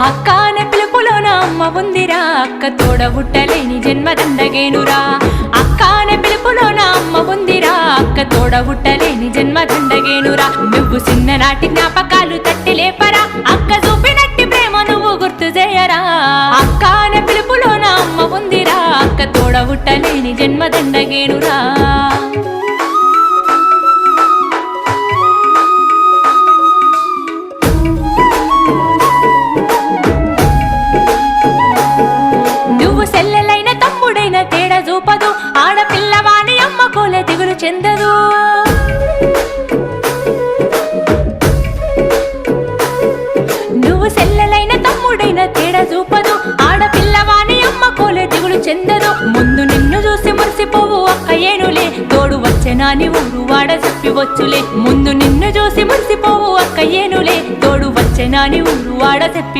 అక్క అనే పిలుపులోన అమ్మ ఉందిరా. అక్క తోడబుట్టలేని జన్మ దండగేనురా అక్క అనే పిలుపులోన అమ్మ ఉందిరా. అక్క తోడబుట్టలేని జన్మ దండగేనురా నువ్వు చిన్ననాటి జ్ఞాపకాలు తట్టి లేపరా. అక్క చూపినట్టి ప్రేమ నువ్వు గుర్తు చేయరా. అక్క అనే పిలుపులోన అమ్మ ఉందిరా. అక్క తోడబుట్టలేని జన్మ దండగేనురా చెందదు. నువ్వు సెల్లెలైన తమ్ముడైన తేడా చూపదు. ఆడపిల్లవాని అమ్మ కోలే దిగులు చెందదు. ముందు నిన్ను చూసి మురిసిపోవు అక్క ఏనులే. తోడు వచ్చెనాని ఊరు వాడ చెప్పి వచ్చులే. ముందు నిన్ను చూసి మురిసిపోవు అక్క ఏనులే. తోడు వచ్చెనాని ఊరు వాడ చెప్పి